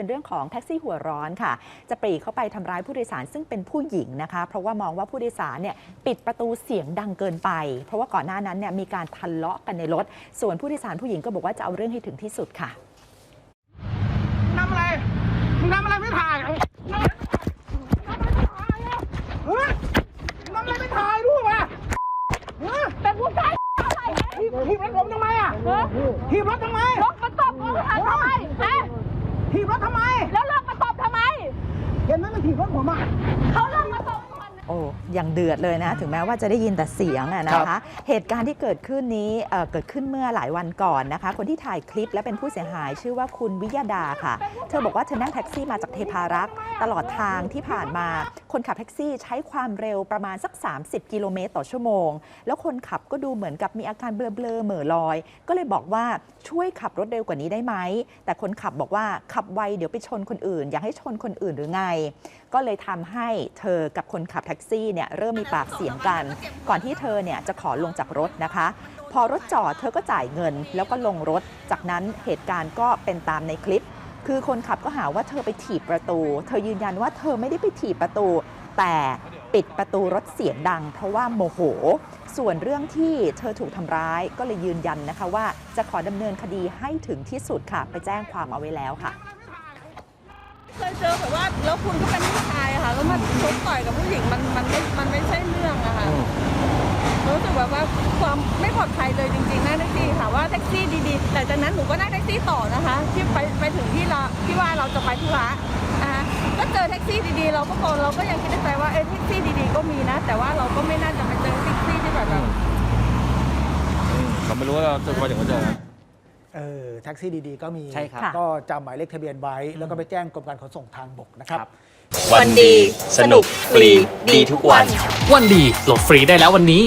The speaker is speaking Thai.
เป็นเรื่องของแท็กซี่หัวร้อนค่ะ จะปรีเข้าไปทำร้ายผู้โดยสารซึ่งเป็นผู้หญิงนะคะ เพราะว่ามองว่าผู้โดยสารเนี่ยปิดประตูเสียงดังเกินไป เพราะว่าก่อนหน้านั้นเนี่ยมีการทะเลาะกันในรถ ส่วนผู้โดยสารผู้หญิงก็บอกว่าจะเอาเรื่องให้ถึงที่สุดค่ะทำอะไรมึงทำอะไรไม่ถ่ายทำอะไรไม่ถ่ายอะเฮ้ยทำอะไรไม่ถ่ายรูปอะเฮ้ยเป็นผู้ชายอะไรเนี่ยถีบถีบรถผมทำไมอะเออถีบรถทำไม ลงมาตบกูทำไมฮะ ถีบรถทำไม แล้วลงมาตบทำไม เห็นไอ้ยังเดือดเลยนะถึงแม้ว่าจะได้ยินแต่เสียงอะนะคะ เหตุการณ์ที่เกิดขึ้นนี้เอ่อเกิดขึ้นเมื่อหลายวันก่อนนะคะ คนที่ถ่ายคลิปและเป็นผู้เสียหายชื่อว่าคุณวิยดาค่ะ เธอบอกว่าเธอนั่งแท็กซี่มาจากเทพารักษ์ตลอดทางที่ผ่านมา คนขับแท็กซี่ใช้ความเร็วประมาณสัก 30 กิโลเมตรต่อชั่วโมง แล้วคนขับก็ดูเหมือนกับมีอาการเบลอๆเหม่อลอย ก็เลยบอกว่าช่วยขับรถเร็วกว่านี้ได้ไหม แต่คนขับบอกว่าขับไวเดี๋ยวไปชนคนอื่น อยากให้ชนคนอื่นหรือไง ก็เลยทำให้เธอกับคนขับแท็กซี่เนี่ยเริ่มมีปากเสียงกัน ก่อนที่เธอเนี่ยจะขอลงจากรถนะคะ พอรถจอดเธอก็จ่ายเงิน แล้วก็ลงรถ จากนั้นเหตุการณ์ก็เป็นตามในคลิป คือคนขับก็หาว่าเธอไปถีบประตู เธอยืนยันว่าเธอไม่ได้ไปถีบประตู แต่ปิดประตูรถเสียงดัง เพราะว่าโมโห ส่วนเรื่องที่เธอถูกทำร้ายก็เลยยืนยันนะคะว่าจะขอดำเนินคดีให้ถึงที่สุดค่ะ ไปแจ้งความเอาไว้แล้วค่ะเคยเจอแบบว่าแล้วคุณก็เป็นผู้ชายค่ะ แล้วมาชกต่อยกับผู้หญิงมันมัน จริงๆนะแท็กซี่ค่ะว่าแท็กซี่ดีๆ แต่จากนั้นหนูก็นั่งแท็กซี่ต่อนะคะ ที่ไปไปถึงที่เราที่ว่าเราจะไปธุระนะคะก็เจอแท็กซี่ดีๆ เราก็คนเราก็ยังคิดในใจว่าเออแท็กซี่ดีๆก็มีนะ แต่ว่าเราก็ไม่น่าจะไปเจอแท็กซี่ที่แบบแบบผมไม่รู้ว่าเราจะมาถึงว่าเจอเออแท็กซี่ดีๆ ก็มีใช่ครับก็จำหมายเลขทะเบียนไว้ แล้วก็ไปแจ้งกรมการขนส่งทางบกนะครับ วันดี สนุกฟรีดีทุกวัน วันดีโหลดฟรีได้แล้ววันนี้